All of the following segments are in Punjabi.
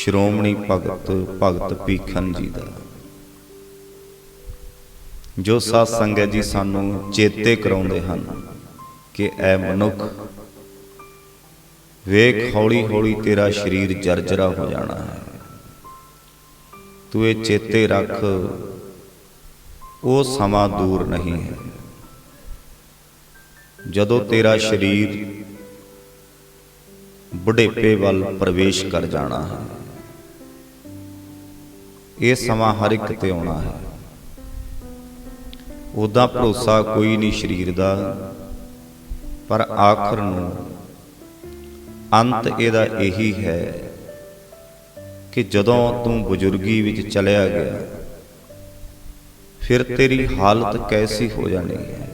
ਸ਼੍ਰੋਮਣੀ ਭਗਤ ਭਗਤ ਪੀਖਨ ਜੀ ਦਾ। ਜੋ ਸਾਧ ਸੰਗਤ ਜੀ ਸਾਨੂੰ ਚੇਤੇ ਕਰਾਉਂਦੇ ਹਨ ਕਿ ਐ ਮਨੁੱਖ, ਵੇਖ ਹੌਲੀ ਹੌਲੀ ਤੇਰਾ ਸਰੀਰ ਜਰਜਰਾ ਹੋ ਜਾਣਾ ਹੈ। ਤੂੰ ਇਹ ਚੇਤੇ ਰੱਖ, ਉਹ ਸਮਾਂ ਦੂਰ ਨਹੀਂ ਹੈ। ਜਦੋਂ ਤੇਰਾ ਸਰੀਰ ਬੁਢੇਪੇ ਵੱਲ ਪ੍ਰਵੇਸ਼ ਕਰ ਜਾਣਾ ਹੈ ਇਹ ਸਮਾਂ ਹਰ ਇੱਕ ਤੇ ਆਉਣਾ ਹੈ। ਉਹਦਾ ਭਰੋਸਾ ਕੋਈ ਨਹੀਂ ਸਰੀਰ ਦਾ, ਪਰ ਆਖਰ ਨੂੰ ਅੰਤ ਇਹਦਾ ਇਹੀ ਹੈ ਕਿ ਜਦੋਂ ਤੂੰ ਬਜ਼ੁਰਗੀ ਵਿੱਚ ਚਲਿਆ ਗਿਆ, ਫਿਰ ਤੇਰੀ ਹਾਲਤ ਕੈਸੀ ਹੋ ਜਾਣੀ ਹੈ?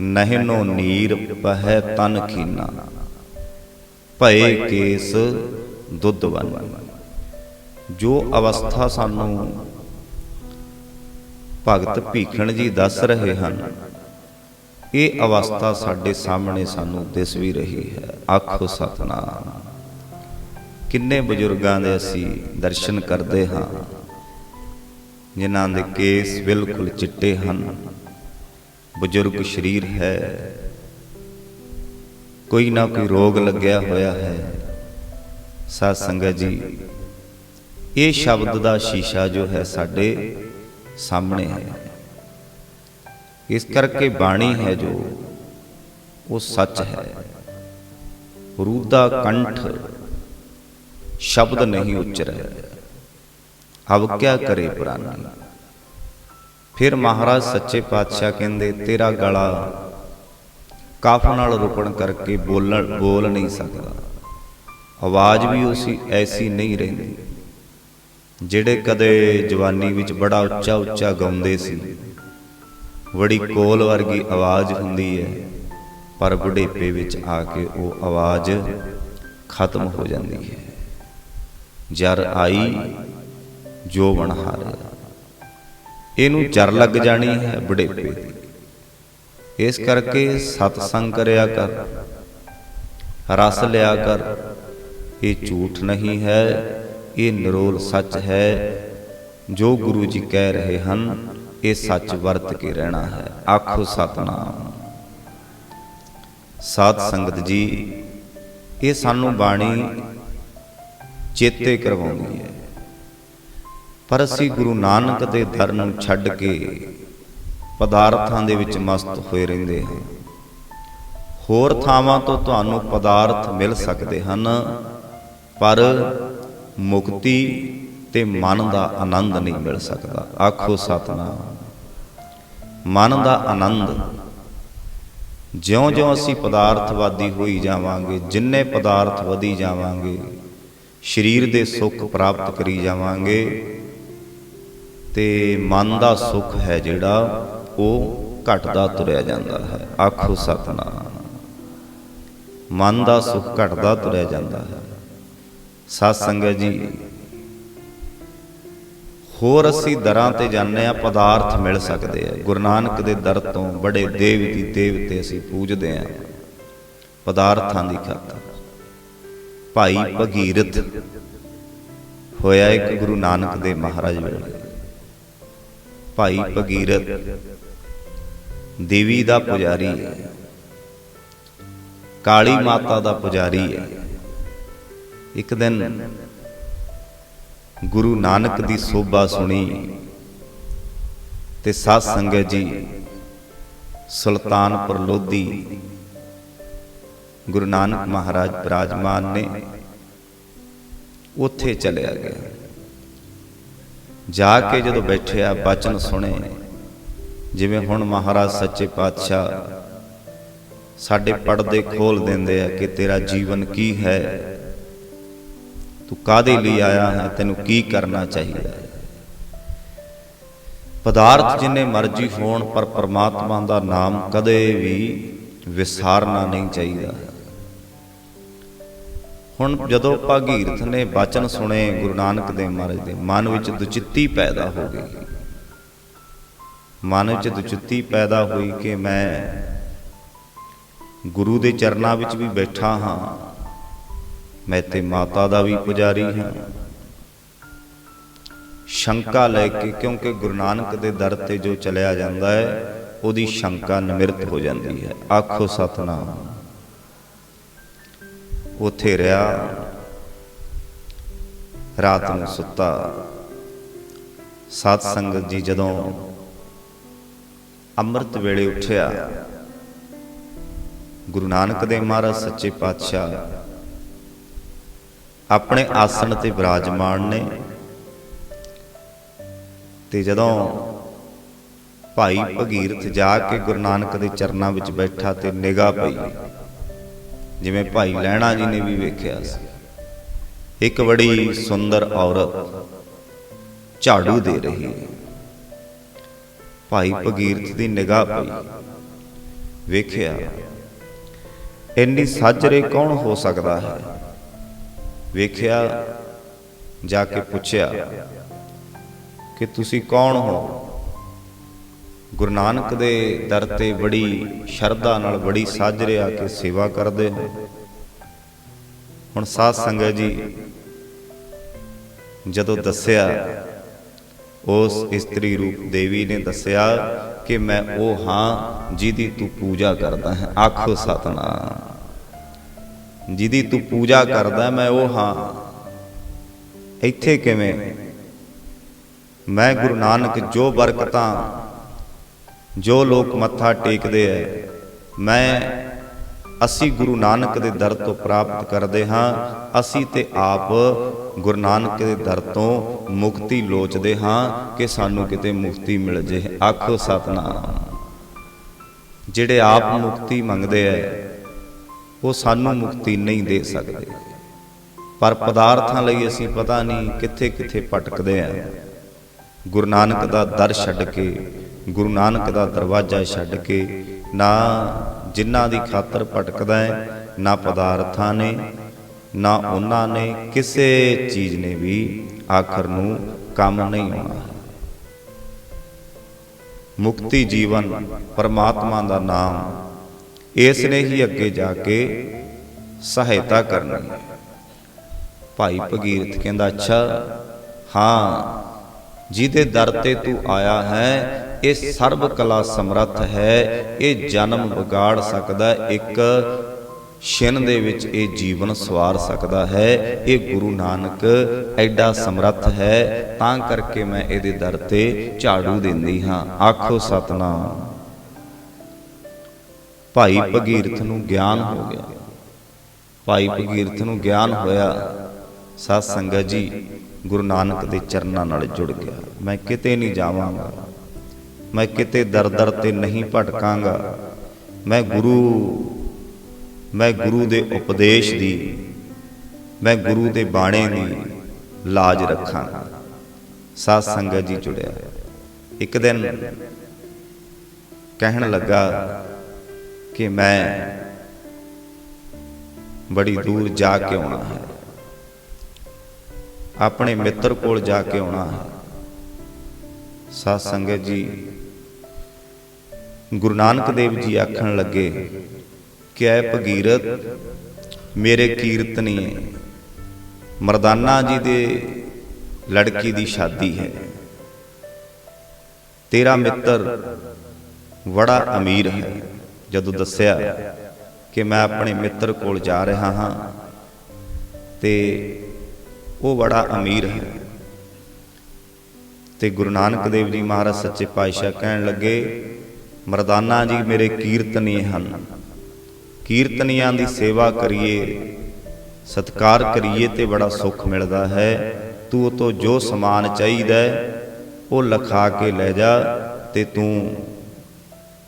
ਨਹਿਨੋ ਨੀਰ ਪਹਿ ਤਨ ਖੀਨਾ, ਭਏ ਕੇਸ ਦੁੱਧ ਬਨ ਜੋ ਅਵਸਥਾ ਸਾਨੂੰ ਭਗਤ ਭੀਖਣ ਜੀ ਦੱਸ ਰਹੇ ਹਨ, ਇਹ ਅਵਸਥਾ ਸਾਡੇ ਸਾਹਮਣੇ ਸਾਨੂੰ ਦਿਸ ਵੀ ਰਹੀ ਹੈ। ਆਖੋ ਸਤਨਾਮ। ਕਿੰਨੇ ਬਜ਼ੁਰਗਾਂ ਦੇ ਅਸੀਂ ਦਰਸ਼ਨ ਕਰਦੇ ਹਾਂ, ਜਿਨ੍ਹਾਂ ਦੇ ਕੇਸ ਬਿਲਕੁਲ ਚਿੱਟੇ ਹਨ। ਬਜ਼ੁਰਗ ਸ਼ਰੀਰ ਹੈ, ਕੋਈ ਨਾ ਕੋਈ ਰੋਗ ਲੱਗਿਆ ਹੋਇਆ ਹੈ। ਸਾਧ ਸੰਗਤ ਜੀ ਇਹ ਸ਼ਬਦ ਦਾ ਸ਼ੀਸ਼ਾ ਜੋ ਹੈ ਸਾਡੇ ਸਾਹਮਣੇ ਹੈ। ਇਸ ਕਰਕੇ ਬਾਣੀ ਹੈ ਜੋ, ਉਹ ਸੱਚ ਹੈ। ਰੂਹ ਦਾ ਕੰਠ ਸ਼ਬਦ ਨਹੀਂ ਉਚਰੈ ਅਬ ਕਿਆ ਕਰੇ ਪ੍ਰਾਨੀ। ਫਿਰ ਮਹਾਰਾਜ ਸੱਚੇ ਪਾਤਸ਼ਾਹ ਕਹਿੰਦੇ, ਤੇਰਾ ਗਲਾ ਕਾਫ ਨਾਲ ਰੁਕਣ ਕਰਕੇ ਬੋਲਣ, ਬੋਲ ਨਹੀਂ ਸਕਦਾ। ਆਵਾਜ਼ ਵੀ ਉਸੀ ਐਸੀ ਨਹੀਂ ਰਹਿੰਦੀ। ਜਿਹੜੇ ਕਦੇ ਜਵਾਨੀ ਵਿੱਚ ਬੜਾ ਉੱਚਾ ਉੱਚਾ ਗਾਉਂਦੇ ਸੀ। ਬੜੀ ਕੋਲ ਵਰਗੀ ਆਵਾਜ਼ ਹੁੰਦੀ ਹੈ, ਪਰ ਬੁਢੇਪੇ ਵਿੱਚ ਆ ਕੇ ਉਹ ਆਵਾਜ਼ ਖਤਮ ਹੋ ਜਾਂਦੀ ਹੈ। ਜਰ ਆਈ, ਜੋ ਬਣ ਹਾਰਿਆ ਇਹਨੂੰ ਜਰ ਲੱਗ ਜਾਣੀ ਹੈ ਬੁਢੇਪੇ ਦੀ। ਇਸ ਕਰਕੇ ਸਤਸੰਗ ਕਰਿਆ ਕਰ, ਰਸ ਲਿਆ ਕਰ। ਇਹ ਝੂਠ ਨਹੀਂ ਹੈ ਇਹ ਨਿਰੋਲ ਸੱਚ ਹੈ। ਜੋ ਗੁਰੂ ਜੀ ਕਹਿ ਰਹੇ ਹਨ, ਇਹ ਸੱਚ ਵਰਤ ਕੇ ਰਹਿਣਾ ਹੈ। ਆਖੋ ਸਤਨਾਮ। ਸਾਧ ਸੰਗਤ ਜੀ, ਇਹ ਸਾਨੂੰ ਬਾਣੀ ਚੇਤੇ ਕਰਵਾਉਂਦੀ ਹੈ। ਪਰ ਅਸੀਂ ਗੁਰੂ ਨਾਨਕ ਦੇ ਦਰ ਨੂੰ ਛੱਡ ਕੇ ਪਦਾਰਥਾਂ ਦੇ ਵਿੱਚ ਮਸਤ ਹੋਏ ਰਹਿੰਦੇ ਹਾਂ। ਹੋਰ ਥਾਵਾਂ ਤੋਂ ਤੁਹਾਨੂੰ ਪਦਾਰਥ ਮਿਲ ਸਕਦੇ ਹਨ, ਪਰ ਮੁਕਤੀ ਤੇ ਮਨ ਦਾ ਆਨੰਦ ਨਹੀਂ ਮਿਲ ਸਕਦਾ। ਆਖੋ ਸਤਨਾਮ। ਮਨ ਦਾ ਆਨੰਦ। ਜਿਉਂ-ਜਿਉਂ ਅਸੀਂ ਪਦਾਰਥਵਾਦੀ ਹੋਈ ਜਾਵਾਂਗੇ, ਜਿੰਨੇ ਪਦਾਰਥ ਵਧੀ ਜਾਵਾਂਗੇ, ਸਰੀਰ ਦੇ ਸੁੱਖ ਪ੍ਰਾਪਤ ਕਰੀ ਜਾਵਾਂਗੇ, ਤੇ ਮਨ ਦਾ ਸੁੱਖ ਹੈ ਜਿਹੜਾ ਉਹ ਘਟਦਾ ਤੁਰਿਆ ਜਾਂਦਾ ਹੈ। ਆਖੋ ਸਤਨਾਮ। ਮਨ ਦਾ ਸੁੱਖ ਘਟਦਾ ਤੁਰਿਆ ਜਾਂਦਾ ਹੈ। ਸਤ ਸੰਗਤ ਜੀ। ਹੋਰ ਅਸੀਂ ਦਰਾਂ ਤੇ ਜਾਂਦੇ ਆ ਪਦਾਰਥ ਮਿਲ ਸਕਦੇ ਆ। ਗੁਰੂ ਨਾਨਕ ਦੇ ਦਰ ਤੋਂ ਬੜੇ ਦੇਵ ਦੇਵੀ ਦੇਵਤੇ ਅਸੀਂ ਪੂਜਦੇ ਆ ਪਦਾਰਥਾਂ ਦੀ ਖਾਤਰ। ਭਾਈ ਭਗੀਰਥ ਹੋਇਆ ਇੱਕ ਗੁਰੂ ਨਾਨਕ ਦੇ ਮਹਾਰਾਜ ਵੇਲੇ। ਭਾਈ ਭਗੀਰਥ ਦੇਵੀ ਦਾ ਪੁਜਾਰੀ ਹੈ। ਕਾਲੀ ਮਾਤਾ ਦਾ ਪੁਜਾਰੀ ਹੈ। ਇੱਕ ਦਿਨ ਗੁਰੂ ਨਾਨਕ ਦੀ ਸੋਭਾ ਸੁਣੀ ਤੇ ਸਾਧ ਸੰਗਤ ਜੀ ਸੁਲਤਾਨਪੁਰ ਲੋਧੀ ਗੁਰੂ ਨਾਨਕ ਮਹਾਰਾਜ ਬਿਰਾਜਮਾਨ ਨੇ ਉੱਥੇ ਚਲਿਆ ਗਿਆ। ਜਾ ਕੇ ਜਦੋਂ ਬੈਠਿਆ, ਬਚਨ ਸੁਣੇ, ਜਿਵੇਂ ਹੁਣ ਮਹਾਰਾਜ ਸੱਚੇ ਪਾਤਸ਼ਾਹ ਸਾਡੇ ਪਰਦੇ ਖੋਲ ਦਿੰਦੇ ਆ ਕਿ ਤੇਰਾ ਜੀਵਨ ਕੀ ਹੈ? ਤੂੰ ਕਾਦੇ ਲਈ ਆਇਆ ਹੈ? ਤੈਨੂੰ ਕੀ ਕਰਨਾ ਚਾਹੀਦਾ ਹੈ? ਪਦਾਰਥ ਜਿੰਨੇ ਮਰਜ਼ੀ ਹੋਣ, ਪਰ ਪਰਮਾਤਮਾ ਦਾ ਨਾਮ ਕਦੇ ਵੀ ਵਿਸਾਰਨਾ ਨਹੀਂ ਚਾਹੀਦਾ। ਹੁਣ ਜਦੋਂ ਭਾਗੀਰਥ ਨੇ ਬਚਨ ਸੁਣੇ ਗੁਰੂ ਨਾਨਕ ਦੇਵ ਮਹਾਰਾਜ ਦੇ, ਮਨ ਵਿੱਚ ਦੁਚਿੱਤੀ ਪੈਦਾ ਹੋ ਗਈ। ਮਨ ਵਿੱਚ ਦੁਚਿੱਤੀ ਪੈਦਾ ਹੋਈ ਕਿ ਮੈਂ ਗੁਰੂ ਦੇ ਚਰਨਾਂ ਵਿੱਚ ਵੀ ਬੈਠਾ ਹਾਂ। ਮੈਂ ਤੇ ਮਾਤਾ ਦਾ ਵੀ ਪੁਜਾਰੀ ਹਾਂ। ਸ਼ੰਕਾ ਲੈ ਕੇ ਕਿਉਂਕਿ ਗੁਰੂ ਨਾਨਕ ਦੇ ਦਰ ਤੇ ਜੋ ਚਲਿਆ ਜਾਂਦਾ ਹੈ, ਉਹਦੀ ਸ਼ੰਕਾ ਨਿਮਰਤ ਹੋ ਜਾਂਦੀ ਹੈ। ਆਖੋ ਸਤਨਾਮ। ਉਥੇ ਰਿਹਾ, ਰਾਤ ਨੂੰ ਸੁੱਤਾ। ਸਾਧ ਸੰਗਤ ਜੀ ਜਦੋਂ ਅੰਮ੍ਰਿਤ ਵੇਲੇ ਉੱਠਿਆ, ਗੁਰੂ ਨਾਨਕ ਦੇਵ ਮਹਾਰਾਜ ਸੱਚੇ ਪਾਤਸ਼ਾਹ ਆਪਣੇ ਆਸਣ ਤੇ ਵਿਰਾਜਮਾਨ ਨੇ। ਤੇ ਜਦੋਂ ਭਾਈ ਭਗੀਰਥ ਜਾ ਕੇ ਗੁਰੂ ਨਾਨਕ ਦੇ ਚਰਨਾਂ ਵਿੱਚ ਬੈਠਾ ਤੇ ਨਿਗਾਹ ਪਈ, ਜਿਵੇਂ ਭਾਈ ਲੈਣਾ ਜੀ ਨੇ ਵੀ ਵੇਖਿਆ ਸੀ। ਇੱਕ ਬੜੀ ਸੁੰਦਰ ਔਰਤ ਝਾੜੂ ਦੇ ਰਹੀ। ਹੈ ਭਾਈ ਭਗੀਰਥ ਦੀ ਨਿਗਾਹ ਪਈ, ਵੇਖਿਆ, ਇੰਨੀ ਸਾਜਰੇ ਕੌਣ ਹੋ ਸਕਦਾ ਹੈ? ਵੇਖਿਆ, ਜਾ ਕੇ ਪੁੱਛਿਆ ਕਿ ਤੁਸੀਂ ਕੌਣ ਹੋ? ਗੁਰੂ ਨਾਨਕ ਦੇ ਦਰ ਤੇ ਬੜੀ ਸ਼ਰਧਾ ਨਾਲ ਬੜੀ ਸਾਜਰੇ ਆ ਕੇ ਸੇਵਾ ਕਰਦੇ ਹੋ। ਹੁਣ ਸਾਧ ਸੰਗਤ ਜੀ, ਜਦੋਂ ਦੱਸਿਆ, ਉਸ ਇਸਤਰੀ ਰੂਪ ਦੇਵੀ ਨੇ ਦੱਸਿਆ ਕਿ ਮੈਂ ਉਹ ਹਾਂ ਜਿਹਦੀ ਤੂੰ ਪੂਜਾ ਕਰਦਾ ਹੈ। ਆਖੋ ਸਤਨਾਮ। ਜਿਹਦੀ ਤੂੰ ਪੂਜਾ ਕਰਦਾ, ਮੈਂ ਉਹ ਹਾਂ। ਇੱਥੇ ਕਿਵੇਂ? ਮੈਂ ਗੁਰੂ ਨਾਨਕ ਜੋ ਬਰਕਤਾਂ, ਜੋ ਲੋਕ ਮੱਥਾ ਟੇਕਦੇ ਐ, ਮੈਂ ਅਸੀਂ ਗੁਰੂ ਨਾਨਕ ਦੇ ਦਰ ਤੋਂ ਪ੍ਰਾਪਤ ਕਰਦੇ ਹਾਂ, ਅਸੀਂ ਤੇ ਆਪ ਗੁਰੂ ਨਾਨਕ ਦੇ ਦਰ ਤੋਂ ਮੁਕਤੀ ਲੋਚਦੇ ਹਾਂ ਕਿ ਸਾਨੂੰ ਕਿਤੇ ਮੁਕਤੀ ਮਿਲ ਜੇ। ਆਖੋ ਸਤਨਾਮ। ਜਿਹੜੇ ਆਪ ਮੁਕਤੀ ਮੰਗਦੇ ਐ ਉਹ ਸਾਨੂੰ ਮੁਕਤੀ ਨਹੀਂ ਦੇ ਸਕਦੇ। ਪਰ ਪਦਾਰਥਾਂ ਲਈ ਅਸੀਂ ਪਤਾ ਨਹੀਂ ਕਿੱਥੇ ਕਿੱਥੇ ਭਟਕਦੇ ਆਂ। ਗੁਰੂ ਨਾਨਕ ਦਾ ਦਰ ਛੱਡ ਕੇ, ਗੁਰੂ ਨਾਨਕ ਦਾ ਦਰਵਾਜ਼ਾ ਛੱਡ ਕੇ ਨਾ ਜਿਨ੍ਹਾਂ ਦੀ ਖਾਤਰ ਭਟਕਦਾ ਹੈ ਨਾ ਪਦਾਰਥਾਂ ਨੇ, ਨਾ ਉਹਨਾਂ ਨੇ, ਕਿਸੇ ਚੀਜ਼ ਨੇ ਵੀ ਆਖਰ ਨੂੰ ਕੰਮ ਨਹੀਂ ਆਉਣਾ ਮੁਕਤੀ ਜੀਵਨ ਪਰਮਾਤਮਾ ਦਾ ਨਾਮ ਇਸ ਨੇ ਹੀ ਅੱਗੇ ਜਾ ਕੇ ਸਹਾਇਤਾ ਕਰਨੀ। ਭਾਈ ਭਗੀਰਥ ਕਹਿੰਦਾ, ਅੱਛਾ, ਹਾਂ, ਜਿਹਦੇ ਦਰ ਤੇ ਤੂੰ ਆਇਆ ਹੈ, ਇਹ ਸਰਬ ਕਲਾ ਸਮਰੱਥ ਹੈ, ਇਹ ਜਨਮ ਵਿਗਾੜ ਸਕਦਾ, ਇੱਕ ਛਿਨ ਦੇ ਵਿੱਚ ਇਹ ਜੀਵਨ ਸਵਾਰ ਸਕਦਾ ਹੈ, ਇਹ ਗੁਰੂ ਨਾਨਕ ਐਡਾ ਸਮਰੱਥ ਹੈ, ਤਾਂ ਕਰਕੇ ਮੈਂ ਇਹਦੇ ਦਰ ਤੇ ਝਾੜੂ ਦਿੰਦੀ ਹਾਂ। ਆਖੋ, ਸਤਨਾਮ। ਭਾਈ ਭਗੀਰਥ ਨੂੰ ਗਿਆਨ ਹੋ ਗਿਆ। ਭਾਈ ਭਗੀਰਥ ਨੂੰ ਗਿਆਨ ਹੋਇਆ। ਸਾਧ ਸੰਗਤ ਜੀ ਗੁਰੂ ਨਾਨਕ ਦੇ ਚਰਨਾਂ ਨਾਲ ਜੁੜ ਗਿਆ। ਮੈਂ ਕਿਤੇ ਨਹੀਂ ਜਾਵਾਂਗਾ। ਮੈਂ ਕਿਤੇ ਦਰ ਦਰ ਤੇ ਨਹੀਂ ਭਟਕਾਂਗਾ। ਮੈਂ ਗੁਰੂ ਮੈਂ ਗੁਰੂ ਦੇ ਉਪਦੇਸ਼ ਦੀ, ਮੈਂ ਗੁਰੂ ਦੇ ਬਾਣੇ ਦੀ ਲਾਜ ਰੱਖਾਂਗਾ। ਸਾਧ ਸੰਗਤ ਜੀ ਜੁੜਿਆ। ਇੱਕ ਦਿਨ ਕਹਿਣ ਲੱਗਾ ਕਿ ਮੈਂ ਬੜੀ ਦੂਰ ਜਾ ਕੇ ਆਉਣਾ ਹੈ। ਆਪਣੇ ਮਿੱਤਰ ਕੋਲ ਜਾ ਕੇ ਆਉਣਾ ਹੈ। ਸਾਧ ਸੰਗਤ ਜੀ ਗੁਰੂ ਨਾਨਕ ਦੇਵ ਜੀ ਆਖਣ ਲੱਗੇ ਕਿ ਐ ਭਗੀਰਥ ਮੇਰੇ ਕੀਰਤਨੀਏ ਮਰਦਾਨਾ ਜੀ ਦੇ ਲੜਕੀ ਦੀ ਸ਼ਾਦੀ ਹੈ। ਤੇਰਾ ਮਿੱਤਰ ਬੜਾ ਅਮੀਰ ਹੈ। ਜਦੋਂ ਦੱਸਿਆ ਕਿ ਮੈਂ ਆਪਣੇ ਮਿੱਤਰ ਕੋਲ ਜਾ ਰਿਹਾ ਹਾਂ ਤੇ ਉਹ ਬੜਾ ਅਮੀਰ ਹੈ। ਤੇ ਗੁਰੂ ਨਾਨਕ ਦੇਵ ਜੀ ਮਹਾਰਾਜ ਸੱਚੇ ਪਾਤਸ਼ਾਹ ਕਹਿਣ ਲੱਗੇ ਮਰਦਾਨਾ ਜੀ ਮੇਰੇ ਕੀਰਤਨੀ ਹਨ। ਕੀਰਤਨੀਆਂ ਦੀ ਸੇਵਾ ਕਰੀਏ ਸਤਕਾਰ ਕਰੀਏ ਤੇ ਬੜਾ ਸੁੱਖ ਮਿਲਦਾ ਹੈ। ਤੂੰ ਉਹ ਤੋਂ ਜੋ ਸਮਾਨ ਚਾਹੀਦਾ ਉਹ ਲਖਾ ਕੇ ਲੈ ਜਾ ਤੇ ਤੂੰ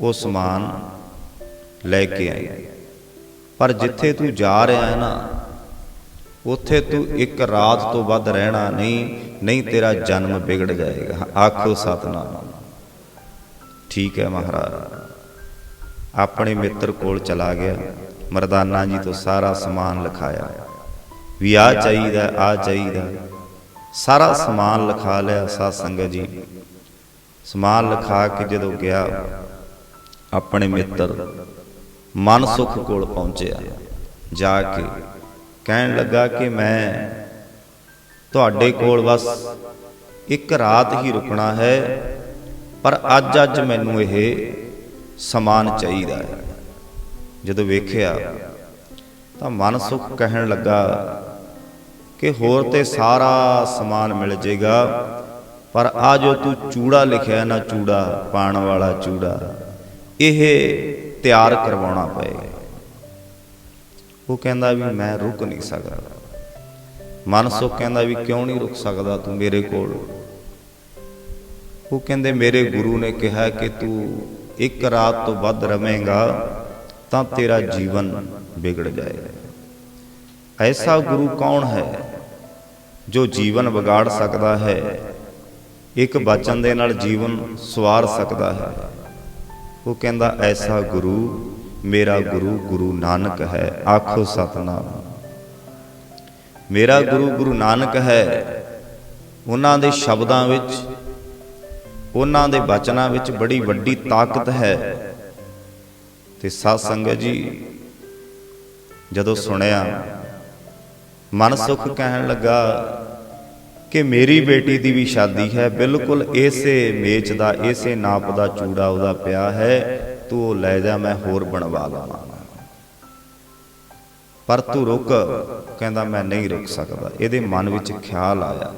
ਉਹ ਸਮਾਨ ਲੈ ਕੇ ਆਈ। ਪਰ ਜਿੱਥੇ ਤੂੰ ਜਾ ਰਿਹਾ ਹੈ ਨਾ, ਉੱਥੇ ਤੂੰ ਇੱਕ ਰਾਤ ਤੋਂ ਵੱਧ ਰਹਿਣਾ ਨਹੀਂ ਨਹੀਂ ਤੇਰਾ ਜਨਮ ਵਿਗੜ ਜਾਏਗਾ। ਆਖੋ ਸਤਨਾਮ। ਠੀਕ ਹੈ ਮਹਾਰਾਜ। ਆਪਣੇ ਮਿੱਤਰ ਕੋਲ ਚਲਾ ਗਿਆ। ਮਰਦਾਨਾ ਜੀ ਤੋਂ ਸਾਰਾ ਸਮਾਨ ਲਿਖਾਇਆ। ਵੀ ਆ ਚਾਹੀਦਾ ਆ ਚਾਹੀਦਾ। ਸਾਰਾ ਸਮਾਨ ਲਿਖਾ ਲਿਆ ਸਾਧ ਸੰਗਤ ਜੀ। ਸਮਾਨ ਲਿਖਾ ਕੇ ਜਦੋਂ ਗਿਆ, ਆਪਣੇ ਮਿੱਤਰ ਮਨ ਸੁਖ ਕੋਲ ਪਹੁੰਚਿਆ। ਜਾ ਕੇ ਕਹਿਣ ਲੱਗਾ ਕਿ ਮੈਂ ਤੁਹਾਡੇ ਕੋਲ ਬਸ ਇੱਕ ਰਾਤ ਹੀ ਰੁਕਣਾ ਹੈ, ਪਰ ਅੱਜ ਅੱਜ ਮੈਨੂੰ ਇਹ ਸਮਾਨ ਚਾਹੀਦਾ ਹੈ। ਜਦੋਂ ਵੇਖਿਆ ਤਾਂ ਮਨ ਸੁਖ ਕਹਿਣ ਲੱਗਾ ਕਿ ਹੋਰ ਤੇ ਸਾਰਾ ਸਮਾਨ ਮਿਲ ਜਾਏਗਾ ਪਰ ਆ ਜੋ ਤੂੰ ਚੂੜਾ ਲਿਖਿਆ ਨਾ ਚੂੜਾ, ਪਾਣ ਵਾਲਾ ਚੂੜਾ। ਇਹ ਤਿਆਰ ਕਰਵਾਉਣਾ ਪਏਗਾ। ਉਹ ਕਹਿੰਦਾ ਵੀ ਮੈਂ ਰੁਕ ਨਹੀਂ ਸਕਦਾ। ਮਨ ਸੁਖ ਕਹਿੰਦਾ ਵੀ ਕਿਉਂ ਨਹੀਂ ਰੁਕ ਸਕਦਾ ਤੂੰ ਮੇਰੇ ਕੋਲ? ਉਹ ਕਹਿੰਦੇ ਮੇਰੇ ਗੁਰੂ ਨੇ ਕਿਹਾ ਕਿ ਤੂੰ ਇੱਕ ਰਾਤ ਤੋਂ ਵੱਧ ਰਵੇਂਗਾ ਤਾਂ ਤੇਰਾ ਜੀਵਨ ਵਿਗੜ ਜਾਏਗਾ। ਐਸਾ ਗੁਰੂ ਕੌਣ ਹੈ ਜੋ ਜੀਵਨ ਵਿਗਾੜ ਸਕਦਾ ਹੈ, ਇੱਕ ਬਚਨ ਦੇ ਨਾਲ ਜੀਵਨ ਸਵਾਰ ਸਕਦਾ ਹੈ? ਉਹ ਕਹਿੰਦਾ, ਐਸਾ ਗੁਰੂ, ਮੇਰਾ ਗੁਰੂ ਗੁਰੂ ਨਾਨਕ ਹੈ, ਆਖੋ ਸਤਨਾਮ। ਮੇਰਾ ਗੁਰੂ ਗੁਰੂ ਨਾਨਕ ਹੈ। ਉਹਨਾਂ ਦੇ ਸ਼ਬਦਾਂ ਵਿੱਚ, ਉਹਨਾਂ ਦੇ ਬਚਨਾਂ ਵਿੱਚ ਬੜੀ ਵੱਡੀ ਤਾਕਤ ਹੈ। ਤੇ ਸਾਧ ਸੰਗਤ ਜੀ, ਜਦੋਂ ਸੁਣਿਆ, ਮਨ ਸੁਖ ਕਹਿਣ ਲੱਗਾ ਕਿ ਮੇਰੀ ਬੇਟੀ ਦੀ ਵੀ ਸ਼ਾਦੀ ਹੈ। ਬਿਲਕੁਲ ਇਸੇ ਮੇਚ ਦਾ, ਇਸੇ ਨਾਪ ਦਾ ਚੂੜਾ ਉਹਦਾ ਪਿਆ ਹੈ। ਤੂੰ ਉਹ ਲੈ ਜਾ, ਮੈਂ ਹੋਰ ਬਣਵਾ ਲਵਾਂ। ਪਰ ਤੂੰ ਰੁਕ, ਕਹਿੰਦਾ ਮੈਂ ਨਹੀਂ ਰੁਕ ਸਕਦਾ। ਇਹਦੇ ਮਨ ਵਿੱਚ ਖਿਆਲ ਆਇਆ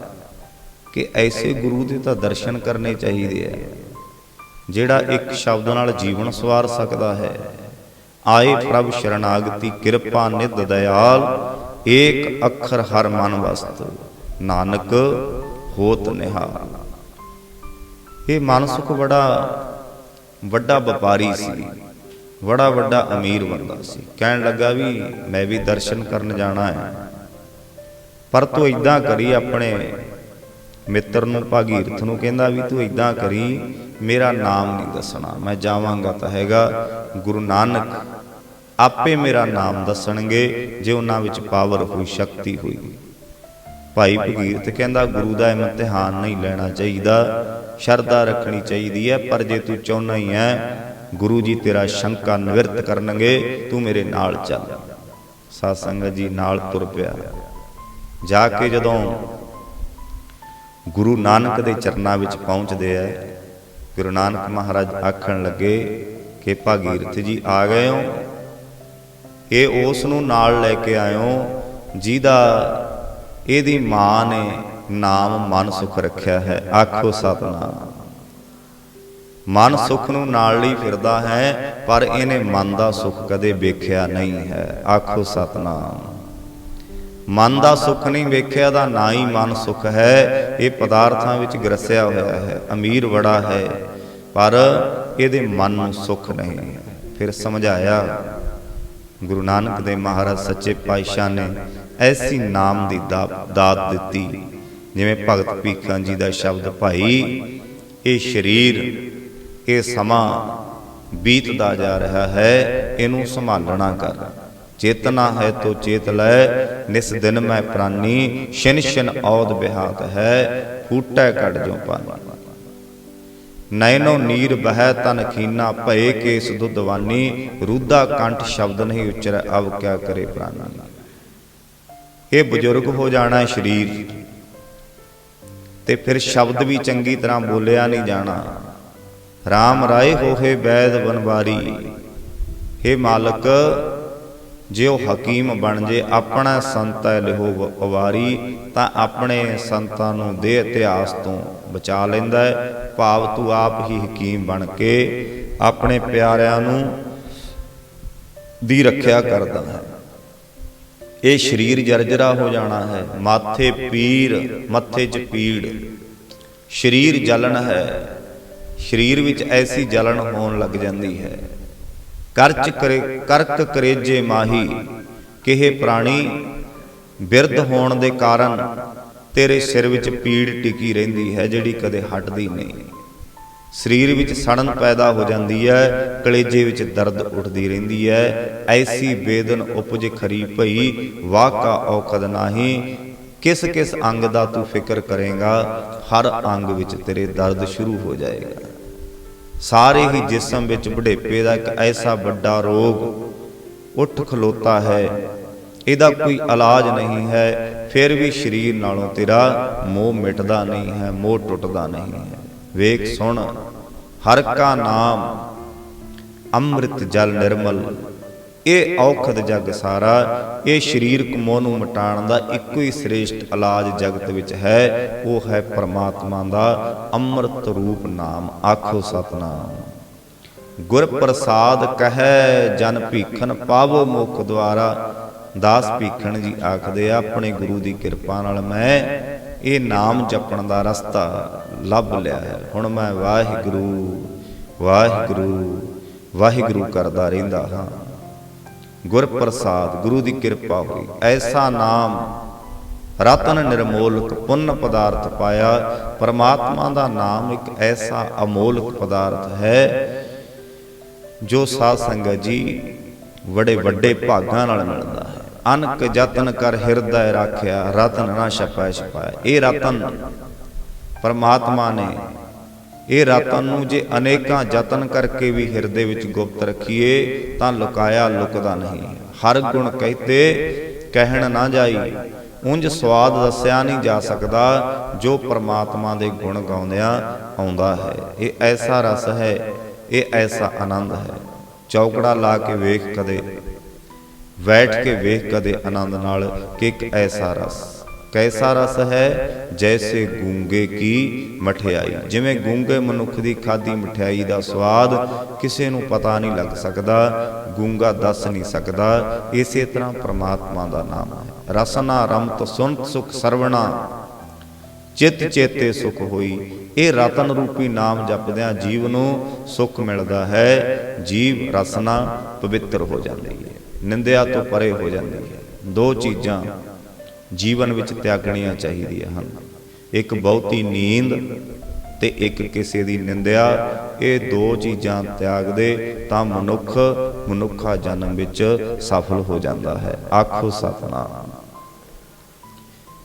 ਕਿ ਐਸੇ ਗੁਰੂ ਦੇ ਤਾਂ ਦਰਸ਼ਨ ਕਰਨੇ ਚਾਹੀਦੇ ਆ। ਜਿਹੜਾ ਇੱਕ ਸ਼ਬਦ ਨਾਲ ਜੀਵਨ ਸਵਾਰ ਸਕਦਾ ਹੈ। ਆਏ ਪ੍ਰਭ ਸ਼ਰਨਾਗਤੀ, ਕਿਰਪਾ ਨਿਧ ਦਇਆਲ, ਏਕ ਅੱਖਰ ਹਰ ਮਨ ਵਸਤੂ। ਨਾਨਕ ਹੋਤ ਨਿਹਾਲ ਇਹ ਮਨ ਸੁਖ ਬੜਾ ਵੱਡਾ ਵਪਾਰੀ ਸੀ। ਬੜਾ ਵੱਡਾ ਅਮੀਰ ਬੰਦਾ ਸੀ। ਕਹਿਣ ਲੱਗਾ ਵੀ ਮੈਂ ਵੀ ਦਰਸ਼ਨ ਕਰਨ ਜਾਣਾ ਹੈ। ਪਰ ਤੂੰ ਇਦਾਂ ਕਰੀ ਆਪਣੇ ਮਿੱਤਰ ਨੂੰ, ਭਾਗੀਰਥ ਨੂੰ ਕਹਿੰਦਾ ਵੀ ਤੂੰ ਇਦਾਂ ਕਰੀ, ਮੇਰਾ ਨਾਮ ਨਹੀਂ ਦੱਸਣਾ। ਮੈਂ ਜਾਵਾਂਗਾ ਤਾਂ ਹੈਗਾ। ਗੁਰੂ ਨਾਨਕ ਆਪੇ ਮੇਰਾ ਨਾਮ ਦੱਸਣਗੇ। ਜੇ ਉਹਨਾਂ ਵਿੱਚ ਪਾਵਰ ਹੋਈ, ਸ਼ਕਤੀ ਹੋਈ। ਭਾਈ ਭਗੀਰਥ ਕਹਿੰਦਾ, ਗੁਰੂ ਦਾ ਇਮਤਿਹਾਨ ਨਹੀਂ ਲੈਣਾ ਚਾਹੀਦਾ। ਸ਼ਰਧਾ ਰੱਖਣੀ ਚਾਹੀਦੀ ਹੈ, ਪਰ ਜੇ ਤੂੰ ਚਾਹੁੰਦਾ ਹੀ ਹੈ, ਗੁਰੂ ਜੀ ਤੇਰਾ ਸ਼ੰਕਾ ਨਿਵਰਤ ਕਰਨਗੇ, ਤੂੰ ਮੇਰੇ ਨਾਲ ਚੱਲ। ਸਾਧ ਸੰਗਤ ਜੀ ਨਾਲ ਤੁਰ ਪਿਆ। ਜਾ ਕੇ ਜਦੋਂ ਗੁਰੂ ਨਾਨਕ ਦੇ ਚਰਨਾਂ ਵਿੱਚ ਪਹੁੰਚਦੇ ਆ ਗੁਰੂ ਨਾਨਕ ਮਹਾਰਾਜ ਆਖਣ ਲੱਗੇ ਕਿ, ਭਾਗੀਰਥ ਜੀ ਆ ਗਏ ਹੋ। ਇਹ ਉਸ ਨੂੰ ਨਾਲ ਲੈ ਕੇ ਆਇਓ, ਜਿਹਦਾ ਇਹਦੀ ਮਾਂ ਨੇ ਨਾਮ ਮਨ ਸੁਖ ਰੱਖਿਆ ਹੈ। ਆਖੋ ਸਤਨਾਮ। ਮਨ ਸੁਖ ਨੂੰ ਨਾਲ ਲਈ ਫਿਰਦਾ ਹੈ, ਪਰ ਇਹਨੇ ਮਨ ਦਾ ਸੁਖ ਕਦੇ ਵੇਖਿਆ ਨਹੀਂ ਹੈ। ਆਖੋ ਸਤਨਾਮ। ਮਨ ਦਾ ਸੁਖ ਨਹੀਂ ਵੇਖਿਆ ਦਾ ਨਾ ਹੀ ਮਨ ਸੁਖ ਹੈ। ਇਹ ਪਦਾਰਥਾਂ ਵਿੱਚ ਗਰਸਿਆ ਹੋਇਆ ਹੈ, ਅਮੀਰ ਬੜਾ ਹੈ, ਪਰ ਇਹਦੇ ਮਨ ਨੂੰ ਸੁਖ ਨਹੀਂ ਹੈ। ਫਿਰ ਸਮਝਾਇਆ, ਗੁਰੂ ਨਾਨਕ ਦੇ ਮਹਾਰਾਜ ਸੱਚੇ ਪਾਤਸ਼ਾਹ ਨੇ ਐਸੀ ਨਾਮ ਦੀ ਦਾਤ ਦਿੱਤੀ, ਜਿਵੇਂ ਭਗਤ ਭੀਖਾਂ ਜੀ ਦਾ ਸ਼ਬਦ ਭਾਈ, ਇਹ ਸਰੀਰ, ਇਹ ਸਮਾਂ ਬੀਤਦਾ ਜਾ ਰਿਹਾ ਹੈ, ਇਹਨੂੰ ਸੰਭਾਲਣਾ ਕਰ। ਚੇਤਨਾ ਹੈ ਤੋ ਚੇਤ ਲੈ, ਨਿਸ ਦਿਨ ਮੈਂ ਪ੍ਰਾਨੀ ਛਿਨ ਛਿਨ ਔਦ ਬਿਹਾਤ ਹੈ, ਫੂਟੈ ਕੱਢ ਜੋ ਪਾਨੀ। ਨੈਨੋ ਨੀਰ ਬਹਿ ਤਨ ਖੀਨਾ ਭਏ ਕੇਸ ਦੁੱਧਵਾਨੀ ਰੂਦਾ ਕੰਠ ਸ਼ਬਦ ਨਹੀਂ ਉਚਰੈ ਅਵ ਕਿਆ ਕਰੇ ਪ੍ਰਾਨੀ। ਇਹ ਬਜ਼ੁਰਗ ਹੋ ਜਾਣਾ ਸਰੀਰ। ਤੇ ਫਿਰ ਸ਼ਬਦ ਵੀ ਚੰਗੀ ਤਰ੍ਹਾਂ ਬੋਲਿਆ ਨਹੀਂ ਜਾਣਾ। RAM ਰਾਏ ਹੋਏ ਬੈਦ ਬਨਵਾਰੀ हे ਮਾਲਕ, ਜੇ ਉਹ ਹਕੀਮ ਬਣ ਜੇ, ਆਪਣਾ ਸੰਤੈ ਲਿਹੋ ਅਵਾਰੀ, ਤਾਂ ਆਪਣੇ ਸੰਤਾਂ ਨੂੰ ਦੇ ਇਤਿਹਾਸ ਤੋਂ ਬਚਾ ਲੈਂਦਾ ਹੈ। ਭਾਵ ਤੂੰ ਆਪ ਹੀ ਹਕੀਮ ਬਣ ਕੇ ਆਪਣੇ ਪਿਆਰਿਆਂ ਨੂੰ ਦੀ ਰੱਖਿਆ ਕਰਦਾ ਹੈ। ਇਹ ਸਰੀਰ ਜਰਜਰਾ ਹੋ ਜਾਣਾ ਹੈ। ਮਾਥੇ ਪੀਰ, ਮੱਥੇ 'ਚ ਪੀੜ। ਸਰੀਰ ਜਲਣ ਹੈ। ਸਰੀਰ ਵਿੱਚ ਐਸੀ ਜਲਣ ਹੋਣ ਲੱਗ ਜਾਂਦੀ ਹੈ। ਕਰਚ ਕਰੇ, ਕਰਕ ਕਰੇਜੇ ਮਾਹੀ, ਕਿਹੇ ਪ੍ਰਾਣੀ, ਬਿਰਧ ਹੋਣ ਦੇ ਕਾਰਨ ਤੇਰੇ ਸਿਰ ਵਿੱਚ ਪੀੜ ਟਿਕੀ ਰਹਿੰਦੀ ਹੈ, ਜਿਹੜੀ ਕਦੇ ਹਟਦੀ ਨਹੀਂ। ਸਰੀਰ ਵਿੱਚ ਸੜਨ ਪੈਦਾ ਹੋ ਜਾਂਦੀ ਹੈ, ਕਲੇਜੇ ਵਿੱਚ ਦਰਦ ਉੱਠਦੀ ਰਹਿੰਦੀ ਹੈ। ਐਸੀ ਬੇਦਨ ਉਪਜ ਖਰੀ ਭਈ ਵਾਕਾ ਔਕਦ ਨਾਹੀ। ਕਿਸ ਕਿਸ ਅੰਗ ਦਾ ਤੂੰ ਫਿਕਰ ਕਰੇਗਾ, ਹਰ ਅੰਗ ਵਿੱਚ ਤੇਰੇ ਦਰਦ ਸ਼ੁਰੂ ਹੋ ਜਾਏਗਾ। ਸਾਰੇ ਹੀ ਜਿਸਮ ਵਿੱਚ ਬੁਢੇਪੇ ਦਾ ਇੱਕ ਐਸਾ ਵੱਡਾ ਰੋਗ ਉੱਠ ਖਲੋਤਾ ਹੈ। ਇਹਦਾ ਕੋਈ ਇਲਾਜ ਨਹੀਂ ਹੈ, ਫਿਰ ਵੀ ਸਰੀਰ ਨਾਲੋਂ ਤੇਰਾ ਮੋਹ ਮਿਟਦਾ ਨਹੀਂ ਹੈ, ਮੋਹ ਟੁੱਟਦਾ ਨਹੀਂ ਹੈ। ਵੇਖ ਸੁਣ, ਹਰ ਕਾ ਨਾਮ, ਅੰਮ੍ਰਿਤ ਜਲ ਨਿਰਮਲ। ਇਹ ਔਖਦ ਜਗ ਸਾਰਾ, ਇਹ ਸਰੀਰਕ ਮੋਹ ਨੂੰ ਮਿਟਾਉਣ ਦਾ ਇੱਕੋ ਹੀ ਸ੍ਰੇਸ਼ਟ ਇਲਾਜ ਜਗਤ ਵਿੱਚ ਹੈ, ਉਹ ਹੈ ਪਰਮਾਤਮਾ ਦਾ ਅੰਮ੍ਰਿਤ ਰੂਪ ਨਾਮ, ਆਖੋ ਸਤਨਾਮ। ਗੁਰ ਪ੍ਰਸਾਦ ਕਹੈ, ਜਨ ਭੀਖਨ ਪਾਵੋ ਮੁਖ ਦੁਆਰਾ। ਦਾਸ ਭੀਖਣ ਜੀ ਆਖਦੇ ਆ, ਆਪਣੇ ਗੁਰੂ ਦੀ ਕਿਰਪਾ ਨਾਲ ਮੈਂ ਇਹ ਨਾਮ ਜਪਣ ਦਾ ਰਸਤਾ ਲੱਭ ਲਿਆ ਹੈ। ਹੁਣ ਮੈਂ ਵਾਹਿਗੁਰੂ ਵਾਹਿਗੁਰੂ ਵਾਹਿਗੁਰੂ ਕਰਦਾ ਰਹਿੰਦਾ ਹਾਂ। ਗੁਰ ਪ੍ਰਸਾਦ ਗੁਰੂ ਦੀ ਕਿਰਪਾ ਹੋਈ। ਐਸਾ ਨਾਮ ਰਤਨ ਨਿਰਮੋਲਕ ਪੁੰਨ ਪਦਾਰਥ ਪਾਇਆ। ਪਰਮਾਤਮਾ ਦਾ ਨਾਮ ਇੱਕ ਐਸਾ ਅਮੋਲਕ ਪਦਾਰਥ ਹੈ, ਜੋ ਸਾਧ ਸੰਗਤ ਜੀ ਬੜੇ ਵੱਡੇ ਭਾਗਾਂ ਨਾਲ ਮਿਲਦਾ। ਅਨਕ ਯਤਨ ਕਰ ਹਿਰਦੈ ਰਾਖਿਆ, ਰਤਨ ਨਾ ਛਪੈ ਛਪਾਇਆ। ਇਹ ਰਤਨ ਪਰਮਾਤਮਾ ਨੇ, ਇਹ ਰਤਨ ਨੂੰ ਜੇ ਅਨੇਕਾਂ ਯਤਨ ਕਰਕੇ ਵੀ ਹਿਰਦੇ ਵਿੱਚ ਗੁਪਤ ਰੱਖੀਏ, ਤਾਂ ਲੁਕਾਇਆ ਲੁਕਦਾ ਨਹੀਂ। ਹਰ ਗੁਣ ਕਹਤੇ ਕਹਿਣ ਨਾ ਜਾਈ, ਉਂਝ ਸਵਾਦ ਦੱਸਿਆ ਨਹੀਂ ਜਾ ਸਕਦਾ, ਜੋ ਪਰਮਾਤਮਾ ਦੇ ਗੁਣ ਗਾਉਂਦਿਆਂ ਆਉਂਦਾ ਹੈ। ਇਹ ਐਸਾ ਰਸ ਹੈ, ਇਹ ਐਸਾ ਆਨੰਦ ਹੈ। ਚੌਕੜਾ ਲਾ ਕੇ ਵੇਖ ਕਦੇ ਬੈਠ ਕੇ ਵੇਖ ਕਦੇ ਆਨੰਦ ਨਾਲ ਕਿ ਇੱਕ ਐਸਾ ਰਸ ਕੈਸਾ ਰਸ ਹੈ ਜੈਸੇ ਗੂੰਗੇ ਕੀ ਮਠਿਆਈ। ਜਿਵੇਂ ਗੂੰਗੇ ਮਨੁੱਖ ਦੀ ਖਾਦੀ ਮਠਿਆਈ ਦਾ ਸਵਾਦ ਕਿਸੇ ਨੂੰ ਪਤਾ ਨਹੀਂ ਲੱਗ ਸਕਦਾ। ਗੂੰਗਾ ਦੱਸ ਨਹੀਂ ਸਕਦਾ। ਇਸੇ ਤਰ੍ਹਾਂ ਪ੍ਰਮਾਤਮਾ ਦਾ ਨਾਮ ਹੈ। ਰਸਨਾ ਰਮਤ ਸੁਨਤ ਸੁਖ ਸਰਵਣਾ। ਚਿੱਤ ਚੇਤੇ ਸੁਖ ਹੋਈ। ਇਹ ਰਤਨ ਰੂਪੀ ਨਾਮ ਜਪਦਿਆਂ ਜੀਵ ਨੂੰ ਸੁਖ ਮਿਲਦਾ ਹੈ। ਜੀਵ ਰਸਨਾ ਪਵਿੱਤਰ ਹੋ ਜਾਂਦੀ ਹੈ। ਨਿੰਦਿਆ ਤੋਂ ਪਰੇ ਹੋ ਜਾਂਦੀ ਹੈ। ਦੋ ਚੀਜ਼ਾਂ ਜੀਵਨ ਵਿੱਚ ਤਿਆਗਣੀਆਂ ਚਾਹੀਦੀਆਂ ਹਨ। ਇੱਕ ਬਹੁਤੀ ਨੀਂਦ ਤੇ ਇੱਕ ਕਿਸੇ ਦੀ ਨਿੰਦਿਆ। ਇਹ ਦੋ ਚੀਜ਼ਾਂ ਤਿਆਗ ਦੇ ਤਾਂ ਮਨੁੱਖ, ਮਨੁੱਖਾ ਜਨਮ ਵਿੱਚ ਸਫਲ ਹੋ ਜਾਂਦਾ ਹੈ। ਆਖੋ ਸਤਨਾਮ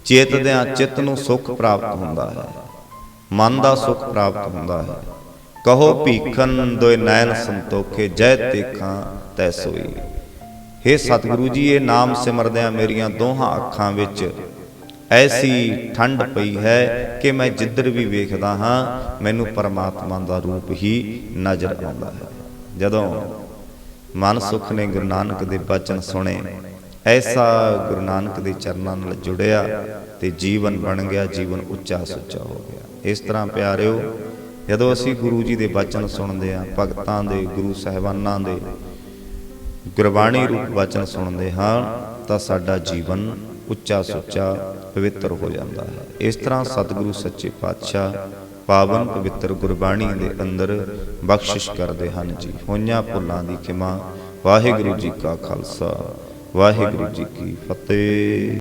ਚੇਤਦਿਆਂ ਚਿੱਤ ਨੂੰ ਸੁਖ ਪ੍ਰਾਪਤ ਹੁੰਦਾ ਹੈ। ਮਨ ਦਾ ਸੁਖ ਪ੍ਰਾਪਤ ਹੁੰਦਾ ਹੈ। ਕਹੋ ਭੀਖਨ ਦੋਇ ਨੈਣ ਸੰਤੋਖੇ, ਜੈ ਤੇਖਾਂ ਤੈ ਸੋਈ। हे ਸਤਿਗੁਰੂ ਜੀ, ਇਹ ਨਾਮ ਸਿਮਰਦਿਆਂ ਮੇਰੀਆਂ ਦੋਹਾਂ ਅੱਖਾਂ ਵਿੱਚ ਐਸੀ ਠੰਡ ਪਈ ਹੈ ਕਿ ਮੈਂ ਜਿੱਧਰ ਵੀ ਵੇਖਦਾ ਹਾਂ, ਮੈਨੂੰ ਪਰਮਾਤਮਾ ਦਾ ਰੂਪ ਹੀ ਨਜ਼ਰ ਆਉਂਦਾ ਹੈ। ਜਦੋਂ ਮਨ ਸੁਖ ਨੇ ਗੁਰੂ ਨਾਨਕ ਦੇ ਬਚਨ ਸੁਣੇ, ਐਸਾ ਗੁਰੂ ਨਾਨਕ ਦੇ ਚਰਨਾਂ ਨਾਲ ਜੁੜਿਆ ਤੇ ਜੀਵਨ ਬਣ ਗਿਆ, ਜੀਵਨ ਉੱਚਾ ਸੁੱਚਾ ਹੋ ਗਿਆ। ਇਸ ਤਰ੍ਹਾਂ ਪਿਆਰਿਓ, ਜਦੋਂ ਅਸੀਂ ਗੁਰੂ ਜੀ ਦੇ ਬਚਨ ਸੁਣਦੇ ਹਾਂ, ਭਗਤਾਂ ਦੇ, ਗੁਰੂ ਸਹਿਬਾਨਾਂ ਦੇ ਗੁਰਬਾਣੀ ਰੂਪ ਵਚਨ ਸੁਣਦੇ ਹਾਂ ਤਾਂ ਸਾਡਾ ਜੀਵਨ ਉੱਚਾ ਸੁੱਚਾ ਪਵਿੱਤਰ ਹੋ ਜਾਂਦਾ ਹੈ। ਇਸ ਤਰ੍ਹਾਂ ਸਤਿਗੁਰੂ ਸੱਚੇ ਪਾਤਸ਼ਾਹ ਪਾਵਨ ਪਵਿੱਤਰ ਗੁਰਬਾਣੀ ਦੇ ਅੰਦਰ ਬਖਸ਼ਿਸ਼ ਕਰਦੇ ਹਨ ਜੀ। ਹੋਈਆਂ ਭੁੱਲਾਂ ਦੀ ਖਿਮਾ। ਵਾਹਿਗੁਰੂ ਜੀ ਕਾ ਖਾਲਸਾ। ਵਾਹਿਗੁਰੂ ਜੀ ਕੀ ਫਤਿਹ।